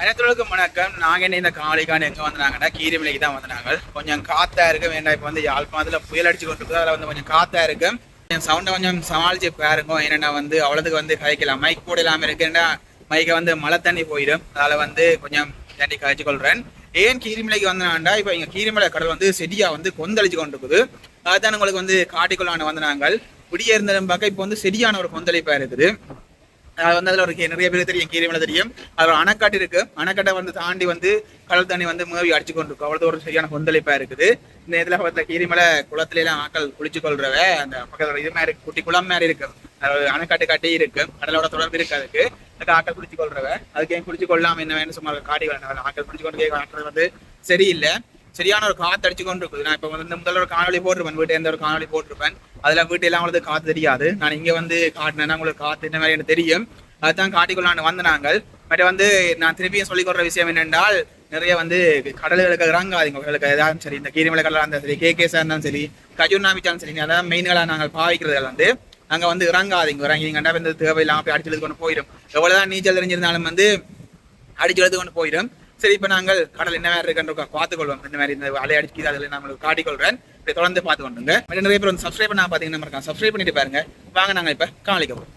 அனைத்துலகம் வணக்கம் நாங்கள் என்ன இந்த காலைக்கான எங்கே வந்தாங்கன்னா கீரிமலைக்கு தான் வந்தாங்க கொஞ்சம் காத்தா இருக்கு. வேண்டாம் இப்போ வந்து யாழ்ப்பாணத்தில் புயல் அடிச்சு கொண்டு அதில் வந்து கொஞ்சம் காத்தா இருக்கு. சவுண்டை கொஞ்சம் சமாளிச்சு பாருங்க. என்னென்னா வந்து அவ்வளோதுக்கு வந்து கதைக்கலாம் மைக் கூட இல்லாமல் இருக்குன்னா மைக்கை வந்து மழை தண்ணி போயிடும். அதால் வந்து கொஞ்சம் தண்ணி கழிச்சு கொள்கிறேன் ஏன் கீரிமலைக்கு வந்தாண்டா இப்போ இங்கே கீரிமலை கடல் வந்து செடியாக வந்து கொந்தளிச்சு கொண்டிருக்குது. அதுதான் உங்களுக்கு வந்து காட்டிக்கொள்ளான வந்தாங்க நாங்கள் இருந்ததும் பார்க்க இப்போ வந்து செடியான ஒரு கொந்தளிப்பாக இருக்குது. வந்து அதில் ஒரு நிறைய பேர் தெரியும் கீரைமலை தெரியும். அதில் ஒரு அணைக்காட்டு இருக்கு. அணைக்கட்டை வந்து தாண்டி வந்து கடல் தண்ணி வந்து மேவி அடிச்சு கொண்டு இருக்கும் அவ்வளோ ஒரு சரியான கொந்தளிப்பா இருக்குது. இந்த இதில் பக்கத்தில் கீரிமலை குளத்துல எல்லாம் ஆக்கள் குளிச்சு கொள்றவ அந்த பக்கத்தில் இது மாதிரி குட்டி குளம் மாதிரி இருக்கு. அணைக்காட்டு கட்டி இருக்கு. கடலோட தொடர்பு இருக்கு அதுக்கு. அதுக்கு ஆக்கள் குளிச்சு கொள்றவ. அதுக்கு ஏன் குளிச்சு கொள்ளாம என்ன வேணும்? சும்மா காட்டி வேணும் ஆக்கள் குளிச்சு கொண்டு ஆக்கள் வந்து சரியில்லை. சரியான ஒரு காத்து அடிச்சு கொண்டு இருக்குது நான் இப்போ வந்து முதல்ல ஒரு காணொலி போட்டிருப்பேன். வீட்டு எந்த ஒரு காணொலி போட்டிருப்பேன். அதில் வீட்டு எல்லாம் உங்களுக்கு காத்து தெரியாது. நான் இங்கே வந்து காட்டினேன்னா உங்களுக்கு காத்து என்ன மாதிரி எனக்கு தெரியும். அதுதான் காட்டிக்கொள்ளான்னு வந்து நாங்கள். பட் வந்து நான் திருப்பியும் சொல்லிக்கொடுற விஷயம் என்னென்றால் நிறைய வந்து கடல்களுக்கு இறங்காதீங்க. உங்களுக்கு எதாவது சரி இந்த கீரிமலை கடலாக இருந்தாலும் சரி கே கேஸாக இருந்தாலும் சரி கஜுர்னாமிச்சாலும் சரி அதான் மெயின்களாக நாங்கள் பாவிக்கிறது வந்து அங்கே வந்து இறங்காதீங்க. இறங்கிங்கன்னா இந்த தேவையில்லாமல் போய் அடிச்சு கொண்டு போயிடும். எவ்வளோதான் நீச்சல் தெரிஞ்சிருந்தாலும் வந்து அடிச்சு எழுது கொண்டு போயிடும். சரி இப்போ நாங்கள் கடல் என்ன மாதிரி இருக்குன்ற பார்த்துக்கொள்வோம். இந்த மாதிரி இந்த அலை அடிக்குது அதில் நான் உங்களுக்கு காட்டிக்கொள்றேன். இப்படி தொடர்ந்து பார்த்து கொண்டுங்க பட் நிறைய பேர் வந்து சப்ஸ்கிரைப் பண்ணா பார்த்தீங்கன்னா இருக்கான் சப்ஸ்கிரைப் பண்ணிட்டு பாருங்க. வாங்க நாங்கள் இப்போ காணிக்க போகிறோம்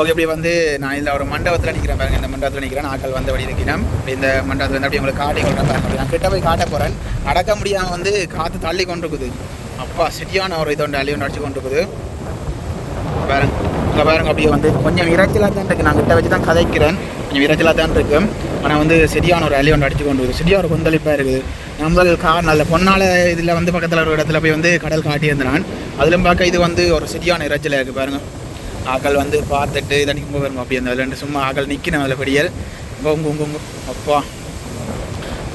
ஓகே இப்படி வந்து நான் இதில் ஒரு மண்டபத்தில் நிற்கிறேன் பாருங்க. இந்த மண்டபத்தில் நிற்கிறேன் ஆட்கள் வந்தபடி இருக்கிறேன் இப்படி இந்த மண்டபத்தில் வந்து அப்படி உங்களுக்கு காட்டி கொள்றேன் பாருங்க. நான் கிட்ட போய் காட்ட போகிறேன் நடக்க முடியாமல் வந்து காற்று தள்ளி கொண்டு இருக்குது அப்பா சரியான ஒரு இதோட அழிவு நடிச்சு கொண்டு இருக்குது பாருங்க. இப்போ பாருங்க அப்படியே வந்து கொஞ்சம் இறைச்சலாக தான் இருக்குது நான் கிட்ட வச்சு தான் கதைக்கிறேன். கொஞ்சம் இறைச்சலாக தான் இருக்கு. ஆனால் வந்து சரியான ஒரு அலி ஒன்று அடித்து கொண்டு வருது. சரியான ஒரு கொந்தளிப்பாக இருக்குது. நம்ம கார் நல்ல பொன்னால இதில் வந்து பக்கத்தில் ஒரு இடத்துல போய் வந்து கடல் காட்டியிருந்தான் அதிலும் பார்க்க இது வந்து ஒரு சரியான இறைச்சலாக இருக்குது பாருங்கள் ஆக்கள் வந்து பார்த்துட்டு இதை நிற்கும் வரும் அப்படி அந்த ரெண்டு சும்மா ஆக்கள் நிற்கணும் அதில் படியல். உங்க உங்க உங்க அப்பா.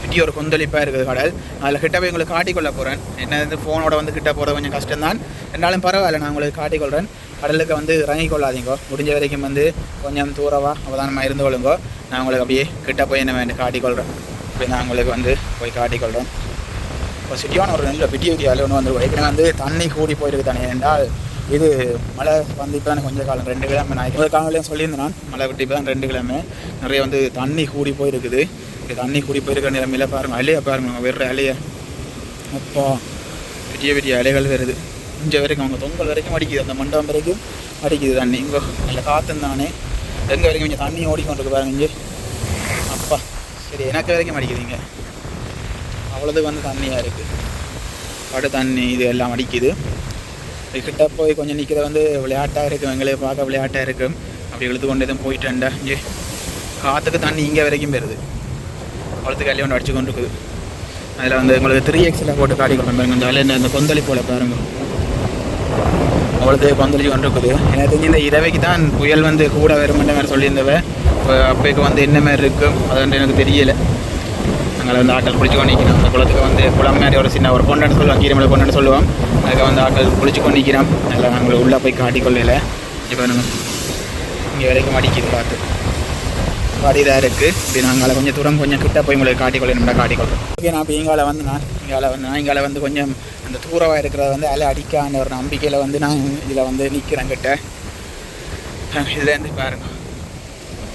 பெரிய ஒரு கொந்தளிப்பாக இருக்குது கடல். அதில் கிட்ட போய் உங்களுக்கு காட்டிக்கொள்ள போகிறேன் என்ன வந்து ஃபோனோட வந்து கிட்ட போகிறது கொஞ்சம் கஷ்டம்தான். ரெண்டாலும் பரவாயில்ல நான் உங்களுக்கு காட்டிக்கொள்கிறேன் கடலுக்கு வந்து இறங்கி கொள்ளாதீங்கோ. முடிஞ்ச வரைக்கும் வந்து கொஞ்சம் தூரவா அவதானமாக இருந்து கொள்ளுங்கோ. நான் உங்களுக்கு அப்படியே கிட்ட போய் என்ன வேண்டு காட்டிக்கொள்கிறேன் அப்படி நான் உங்களுக்கு வந்து போய் காட்டிக்கொள்கிறேன் இப்போ சிட்டியான ஒரு நல்ல பெரிய பெரிய அலை ஒன்று வந்து ஏற்கனவே வந்து தண்ணி கூடி போயிருக்கு தானே. என்றால் இது மழை வந்து இப்போ கொஞ்சம் காலம் ரெண்டு கிழமை நான் இப்போ காலையிலையும் சொல்லியிருந்தேன் நான். மழை விட்டு இப்போ தான் ரெண்டு கிழமை. நிறைய வந்து தண்ணி கூடி போயிருக்குது. இது தண்ணி கூடி போயிருக்கிற நிலைமையில பாருங்கள் அலையை பாருங்க வெறுற அலைய. அப்பா பெரிய பெரிய அலைகள் வருது. இங்கே வரைக்கும் அவங்க தொங்கல் வரைக்கும் அடிக்குது. அந்த மண்டபம் வரைக்கும் அடிக்குது தண்ணி. இங்கே நல்ல காற்று தானே. எங்கே வரைக்கும் இங்கே தண்ணி ஓடிக்கொண்டிருக்கு பாருங்க இங்கே. அப்பா சரி எனக்கு வரைக்கும் அடிக்குதுங்க அவ்வளோது வந்து தண்ணியாக இருக்குது படு தண்ணி இது எல்லாம் அடிக்குது. கிட்ட போய் கொஞ்சம் நிற்கிற வந்து விளையாட்டாக இருக்கும். எங்களே பார்க்க விளையாட்டாக இருக்கும். அப்படி இழுத்து கொண்டு எதுவும் போயிட்டேன்டா இங்கே. காற்றுக்கு தண்ணி இங்கே வரைக்கும் வருது. அவ்வளோத்துக்கு அள்ளி ஒன்று அடிச்சு கொண்டு இருக்குது அதில் வந்து உங்களுக்கு த்ரீ எக்ஸில் போட்டு காட்டி கொண்டு பாருங்க. இந்த அந்த கொந்தளி போல பாருங்க. அவ்வளோது கொந்தளிச்சு கொண்டிருக்குது எனக்கு தெரிஞ்சு இந்த இரவைக்கு தான் புயல் வந்து கூட வருமென்ற மாதிரி சொல்லியிருந்தவ இப்போ அப்பைக்கு வந்து என்ன மாதிரி இருக்கும் அது வந்து எனக்கு தெரியல. நாங்கள் வந்து ஆட்கள் குளிச்சு கொண்டு நிற்கிறோம் அந்த குளத்துக்கு வந்து குளம் மாதிரி ஒரு சின்ன ஒரு பொண்டான்னு சொல்லுவோம். கீரமலை பொண்டான்னு சொல்லுவோம். அதுக்கு வந்து ஆட்கள் குளிச்சு கொண்டு நிற்கிறோம் அதில் நாங்கள் உள்ளே போய் காட்டிக்கொள்ளல. இப்போ நம்ம இங்கே வரைக்கும் அடிக்குது பார்த்து. பாடிதான் இருக்குது இப்படி நாங்கள் கொஞ்சம் தூரம் கொஞ்சம் கிட்ட போய் உங்களுக்கு காட்டிக்கொள்ளணும் காட்டிக்கொள்கிறோம் ஓகே நான் இப்போ இங்கால வந்து நான் இங்கால வந்து நான் இங்கால வந்து கொஞ்சம் அந்த தூரமாக இருக்கிறத வந்து அலை அடிக்கான ஒரு நம்பிக்கையில் வந்து நான் இதில் வந்து நிற்கிறேன் கிட்ட. இதுலேருந்து பாருங்க.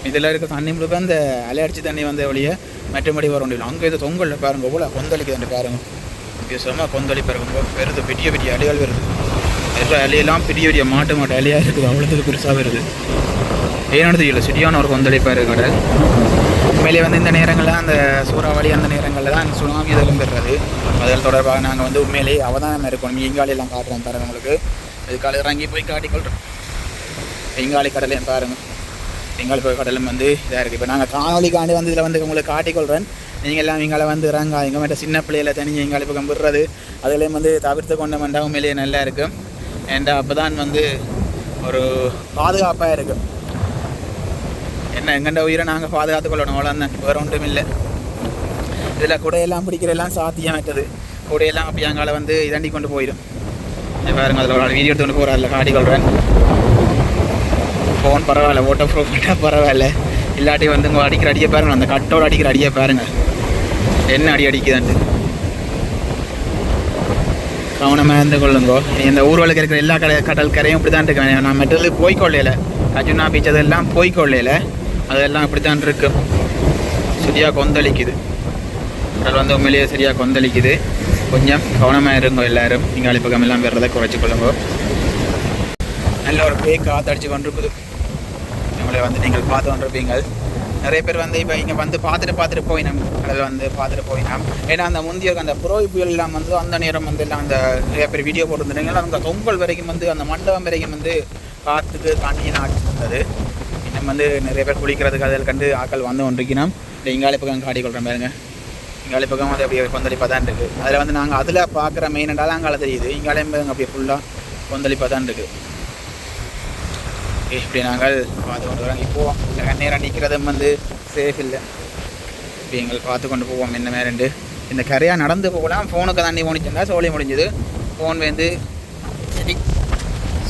இதில் இருக்க தண்ணி முழுக்க அந்த அலை அடிச்சு தண்ணி வந்த வழியே மற்றபடி வர முடியல அங்கே இது தொங்கலில் பாருங்க எவ்வளோ கொந்தளிக்குது பாருங்க. வித்தியாசமாக சும்மா இருக்கும் பாருங்க பெருது பெரிய பெரிய அலைகள் வருது. எல்லா அலையெல்லாம் பெரிய பெரிய மாட்டு மாட்டு அலையாக இருக்குது அவ்வளோத்துக்கு பெருசாக வருது. ஏன்னு தெரியல சரியான ஒரு கொந்தளிப்பாக இருக்கிற கடல் உண்மையிலே வந்து இந்த நேரங்களில் அந்த சூறாவளி அந்த நேரங்களில் தான் சுனாமி இதெல்லாம் பெறுறது. அதில் தொடர்பாக நாங்கள் வந்து உண்மையிலே அவதானம் இருக்கணும் இங்காலையெல்லாம் காட்டுறேன் தரேன் உங்களுக்கு. இதுக்கால இறங்கி போய் காட்டிக்கொள்கிறோம் இங்காலி கடலையும் பாருங்கள் எங்காலி போய் கடலும் வந்து இதாக இருக்குது இப்போ நாங்கள் காணொலிக்காண்டி வந்து இதில் வந்து உங்களுக்கு காட்டிக்கொள்கிறேன் நீங்கள் எல்லாம் இங்கால வந்து இறங்காதீங்க. மற்ற சின்ன பிள்ளையில தனியாக எங்காலி பக்கம் விடுறது அதுலேயும் வந்து தவிர்த்து கொண்ட மண்டா உண்மையிலேயே நல்லா இருக்கும் ஏன்டா அப்போ தான் வந்து ஒரு பாதுகாப்பாக இருக்கும் என்ன எங்கண்ட உயிரை நாங்கள் பாதுகாத்து கொள்ளணும்? அவ்வளோதான் வேறு ஒன்றும் இல்லை இதில் குடையெல்லாம் பிடிக்கிறதெல்லாம் சாத்தியமற்றது குடையெல்லாம் அப்படி அங்கால வந்து இதாண்டி கொண்டு போயிடும். பாருங்க அதில் ஒரு வீடியோ எடுத்து கொண்டு போகிறேன் காடி காட்டி கொள்கிறேன் ஃபோன் பரவாயில்ல ஓட்டோ ப்ரூஃப் பண்ணால் பரவாயில்ல. இல்லாட்டி வந்து உங்கள் அடிக்கிற அடியை பாருங்க அந்த கட்டோட அடிக்கிற அடியை பாருங்கள் என்ன அடி அடிக்குதான்ட்டு. கவனமாக இருந்து கொள்ளுங்கோ. இந்த ஊர்வலுக்கு இருக்கிற எல்லா கடை கடல் கரையும் இப்படி தான் இருக்கேன் நான் மெட்டல் போய்க்கொள்ளையில அஜுனா பீச் அதெல்லாம் போய்க்கொள்ளையில அதெல்லாம் இப்படி தான் இருக்கு. சரியாக கொந்தளிக்குது. கடல் வந்து உண்மையிலேயே சரியாக கொந்தளிக்குது. கொஞ்சம் கவனமாக இருங்கோ எல்லாரும். நீங்கள் அழிப்பகம் எல்லாம் வர்றதை குறைச்சி கொள்ளுங்கோ. நல்ல ஒரு பேய் காத்தடிச்சு கொண்டிருக்குது. நம்மளை வந்து நீங்கள் பார்த்து கொண்டிருப்பீங்கள் நிறைய பேர் வந்து இப்போ இங்கே வந்து பார்த்துட்டு பார்த்துட்டு போயினோம். கடல் வந்து பார்த்துட்டு போயினோம். ஏன்னா அந்த முந்தைய அந்த புரோய் புயல் எல்லாம் வந்து அந்த நேரம் வந்து எல்லாம் அந்த நிறைய பேர் வீடியோ போட்டுருந்தாங்க அந்த தொங்கல் வரைக்கும் வந்து அந்த மண்டபம் வரைக்கும் வந்து காற்றுக்கு தண்ணியை நாட்டி இருந்தது. நம்ம வந்து நிறைய பேர் குளிக்கிறதுக்கு அதில் கண்டு ஆக்கள் வந்து கொண்டிருக்கணும் இந்த இங்காலி பக்கம் காட்டி கொள்கிற பாருங்க. இங்காலி பக்கம் அது அப்படியே கொந்தளிப்பாக தான் இருக்குது அதில் வந்து நாங்கள் அதில் பார்க்குற மெயின் என்றால் அங்கால தெரியுது. இங்காலையும் அப்படியே ஃபுல்லாக கொந்தளிப்பாக தான் இருக்குது இப்படி நாங்கள் பார்த்து கொண்டு வரோம் இப்போது நேரம் நிற்கிறதும் வந்து சேஃப் இல்லை. இப்போ எங்கள் பார்த்து கொண்டு போவோம். என்ன மேரண்டு இந்த கரையாக நடந்து போகலாம். ஃபோனுக்கு தண்ணி முடிச்சிருந்தா சோழி முடிஞ்சுது. ஃபோன் வந்து சரி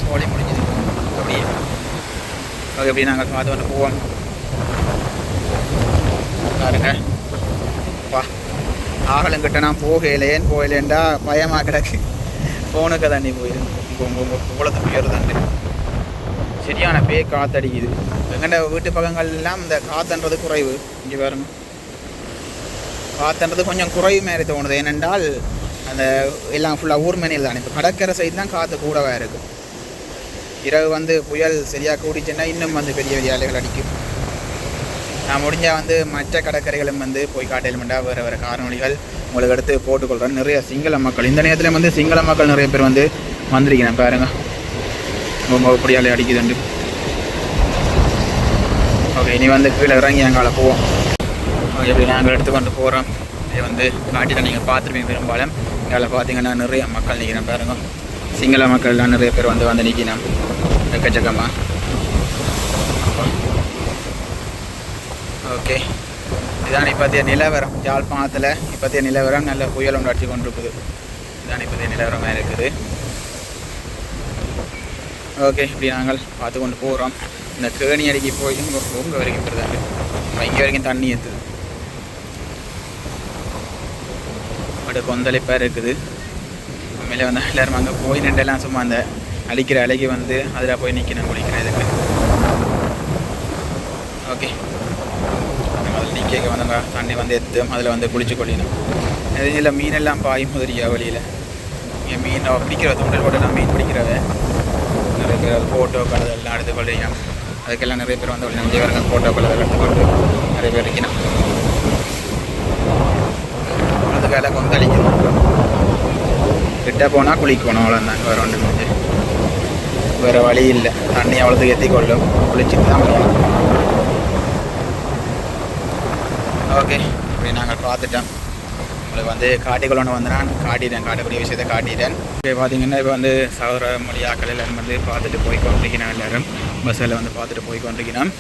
சோழி முடிஞ்சுது. அப்படியே. ஓகே எப்படி நாங்கள் பார்த்து கொண்டு போவோம் பாருங்க வா ஆகலங்கிட்ட நான் போகலேன் போகலேன்டா பயமாக கிடக்கு ஃபோனுக்கு தண்ணி போயிடும் குளத்து போயிடுதாண்டு சரியான பே காத்தடிக்குது எங்கண்ட வீட்டு பக்கங்கள் எல்லாம் இந்த காத்துன்றது குறைவு இங்கே பாருங்க காத்துன்றது கொஞ்சம் குறைவு மாதிரி தோணுது ஏனென்றால் அந்த எல்லாம் ஃபுல்லாக ஊர் மேனியில் தான் இப்போ கடற்கரை சைடு தான் காற்று கூடவே இருக்குது இரவு வந்து புயல் சரியாக கூடிச்சுன்னா இன்னும் வந்து பெரிய பெரிய அலைகள் அடிக்கும். நான் முடிஞ்சால் வந்து மற்ற கடற்கரைகளும் வந்து போய் காட்டலுமெண்டா வேறு வேறு காரணிகள் உங்களுக்கு எடுத்து போட்டுக்கொள்கிறேன் நிறைய சிங்கள மக்கள். இந்த நேரத்தில் வந்து சிங்கள மக்கள் நிறைய பேர் வந்து வந்திருக்கிறேன். பாருங்க. ரொம்ப இப்படி அலை அடிக்குதுண்டு. ஓகே இனி வந்து கீழே இறங்கி அங்கால போவோம். ஓகே இப்படி நாங்கள் எடுத்துக்கொண்டு போகிறோம் இதை வந்து காட்டில் நீங்கள் பார்த்துருப்பீங்க பெரும்பாலும். இங்கே பார்த்தீங்கன்னா நிறைய மக்கள் நிற்கிறேன் பாருங்கள் சிங்கள மக்கள்லாம் நிறைய பேர் வந்து வந்து நிற்கிறோம் எக்கச்சக்கமாக ஓகே. இதான் இப்போத்திய நிலவரம். யாழ்ப்பாணத்தில் இப்போத்திய நிலவரம் நல்ல புயல் ஒன்று அடிச்சு கொண்டிருக்குது. இதான் இப்போத்திய நிலவரமாக இருக்குது. ஓகே இப்படி நாங்கள் பார்த்து கொண்டு போகிறோம் இந்த கேணி அடிக்கு போய் உங்க வரைக்கும் போயிருந்தாங்க இங்கே வரைக்கும் தண்ணி ஏற்றுது அப்படி கொந்தளிப்பாக இருக்குது. உண்மையிலே வந்து எல்லோரும் அங்கே போய் நின்றெல்லாம் சும்மா அந்த அழிக்கிற அழகி வந்து அதில் போய் நிற்கணும் குளிக்கிறேன் இதுக்கு. ஓகே. அதில் நிற்க வந்தாங்க தண்ணி வந்து எடுத்து அதில் வந்து குளிச்சு கொள்ளினோம் இதில் மீனெல்லாம் பாயும் முதலியா வழியில் இங்கே மீன் பிடிக்கிற தூண்டல் போட்டெல்லாம் மீன் பிடிக்கிறவ. நிறைய பேர் அது கலதெல்லாம் எடுத்து கொள்ளினோம் அதுக்கெல்லாம் நிறைய பேர் வந்து நம்ம ஃபோட்டோ ஃபோட்டோக்கள் எடுத்து எடுத்துக்கொண்டு நிறைய பேர் இருக்கணும் அது வேலை கொந்தளிக்கணும். கிட்ட போனால் குளிக்கணும் அவ்வளோதான் வேறு ஒன்று முடிஞ்சு வேறு வழி இல்லை தண்ணி அவ்வளோத்துக்கு ஏற்றி கொள்ளும் குளிச்சுட்டு தான் போகணும் ஓகே இப்படி நாங்கள் பார்த்துட்டோம் உங்களுக்கு வந்து காட்டிக்கொள்ளணும் வந்து நான் காட்டிட்டேன் காட்டக்கூடிய விஷயத்தை காட்டிட்டேன் இப்போ பார்த்தீங்கன்னா இப்போ வந்து சௌர மொழியாக்கள் எல்லாரும் வந்து பார்த்துட்டு போய் கொண்டிருக்கிறான் எல்லாரும் பஸ்ஸில் வந்து பார்த்துட்டு போய் கொண்டிருக்கிறான்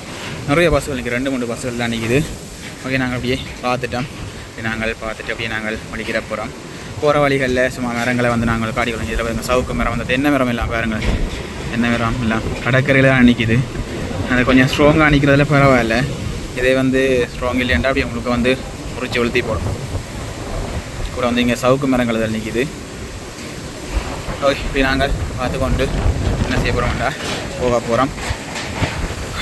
நிறைய பஸ்ஸுகள் இன்றைக்கி ரெண்டு மூணு பஸ்ஸுகள் தான் நிற்கிது ஓகே நாங்கள் அப்படியே பார்த்துட்டோம் நாங்கள் பார்த்துட்டு அப்படியே நாங்கள் முடிக்கிற போகிறோம் போகிற வழிகளில் சும்மா மரங்களை வந்து நாங்கள் காடி இதில் வந்து சவுக்கு மரம் வந்து தென்னை மரம் எல்லாம் பாருங்கள் தென்னை மரம் எல்லாம் கடற்கரையில் தான் நிற்கிது அது கொஞ்சம் ஸ்ட்ராங்காக நிற்கிறதுல பரவாயில்ல. இதே வந்து ஸ்ட்ராங் இல்லையாண்டா அப்படி உங்களுக்கு வந்து முறிச்சு உளுத்தி போடும். கூட வந்து இங்கே சவுக்கு மரங்கள் அதில் நிற்கிது ஓகே இப்படி நாங்கள் பார்த்துக்கொண்டு என்ன செய்ய போகிறோம்டா போக போகிறோம்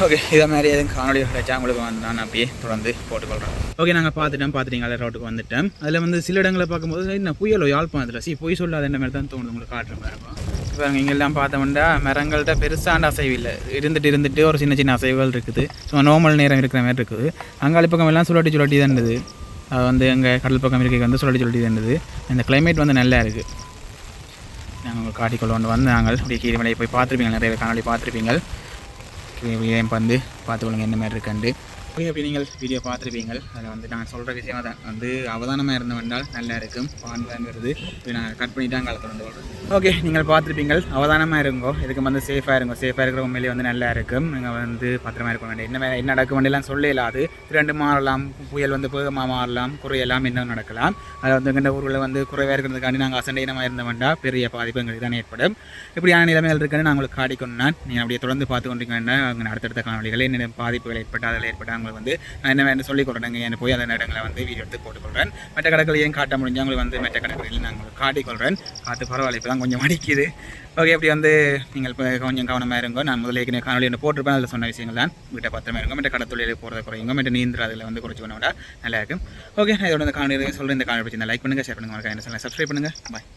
ஓகே இதை மாதிரி எதுவும் காணொலி கிடைச்சா உங்களுக்கு வந்து நான் அப்படியே தொடர்ந்து போட்டுக்கொள்கிறேன் ஓகே நாங்கள் பார்த்துட்டோம் பார்த்துட்டீங்க ரோட்டுக்கு வந்துட்டேன் அதில் வந்து சில இடங்களை பார்க்கும்போது நான் புயலோ யாழ்ப்பாணத்தில் சி பொய் சொல்லாத என்ன மாதிரி தான் தோணுது உங்களுக்கு காட்டுற மாதிரி இருக்கும் இப்போ இங்கெல்லாம் பார்த்தோம்னா மரங்கள்கிட்ட பெருசாண்ட அசைவு இல்லை. இருந்துட்டு இருந்துட்டு ஒரு சின்ன சின்ன அசைவுகள் இருக்குது. ஸோ நோமல் நேரம் இருக்கிற மாதிரி இருக்குது. அங்காளி பக்கம் எல்லாம் சுழட்டி சுழட்டி தான் இருந்தது. அது வந்து எங்கள் கடல் பக்கம் இருக்க வந்து சுழட்டி சுழட்டி தான் இருந்தது. இந்த கிளைமேட் வந்து நல்லா இருக்குது நாங்கள் உங்களுக்கு காட்டிக்கொள்ள வந்து நாங்கள் அப்படியே கீழ்மலையை போய் பார்த்துருப்பீங்க. நிறைய காணொலி பார்த்துருப்பீங்க. ஏன் பந்து? பார்த்துக்கொள்ளுங்க என்ன மாதிரி இருக்குண்டு ஓகே அப்படி நீங்கள் வீடியோ பார்த்துருப்பீங்க அதில் வந்து நான் சொல்கிற விஷயம் தான் வந்து அவதானமாக இருந்து வந்தால் நல்லா இருக்கும். பான்ங்கிறது இப்போ நான் கட் பண்ணி தான் காலத்தில் வந்து ஓகே நீங்கள் பார்த்துருப்பீங்க அவதானமாக இருங்கோ. இதுக்கு வந்து சேஃபாக இருங்கோ? சேஃபாக இருக்கிற உண்மையிலே வந்து நல்லா இருக்கும். நீங்கள் வந்து பத்திரமா இருக்க வேண்டிய என்ன என்ன நடக்க வேண்டியலாம் சொல்ல இல்லாது ரெண்டு மாறலாம். புயல் வந்து வேகமாக மாறலாம். குறையெல்லாம் இன்னும் நடக்கலாம். அதில் வந்து எங்கள் ஊரில் வந்து குறைவாக இருக்கிறதுக்காண்டி நாங்கள் அசண்டையினமாக இருந்த வேண்டாம் பெரிய பாதிப்பு எங்களுக்கு தான் ஏற்படும். இப்படியான நிலைமைகள் இருக்குன்னு நான் உங்களுக்கு காட்டிக்கொண்டான் நீங்கள் அப்படியே தொடர்ந்து பார்த்து கொண்டிருக்கீங்கன்னா அங்கே அடுத்தடுத்த காணொலிகள் என்னென்ன பாதிப்புகள் ஏற்பட்டால் அதில் ஏற்பட்டாங்க உங்களுக்கு வந்து நான் என்ன வேணும் சொல்லிக் கொடுறேங்க என்ன போய் அந்த இடங்களை வந்து வீடியோ எடுத்து போட்டுக்கொள்கிறேன் மற்ற கடைகளையும் காட்ட முடிஞ்சு உங்களுக்கு வந்து மற்ற கடைகளில் நான் உங்களுக்கு காட்டிக்கொள்கிறேன் காத்து பரவாயில்ல இப்போ தான் கொஞ்சம் அடிக்குது ஓகே அப்படி வந்து நீங்கள் இப்போ கொஞ்சம் கவனமாக இருங்க. நான் முதல்ல ஏற்கனவே காணொலி ஒன்று போட்டிருப்பேன். அதில் சொன்ன விஷயங்கள் தான் வீட்டை பத்திரமா இருங்க. மற்ற கடை போகிறத குறையுங்க. மற்ற நீந்திர அதில் வந்து குறைச்சி பண்ண விட நல்லா இருக்கும். ஓகே நான் இதோட இந்த காணொலி சொல்கிறேன் இந்த காணொலி பற்றி லைக் பண்ணுங்கள் ஷேர் பண்ணுங்கள் மறக்காம என்ன சப்ஸ்கிரைப் பண்ணுங்கள் பாய்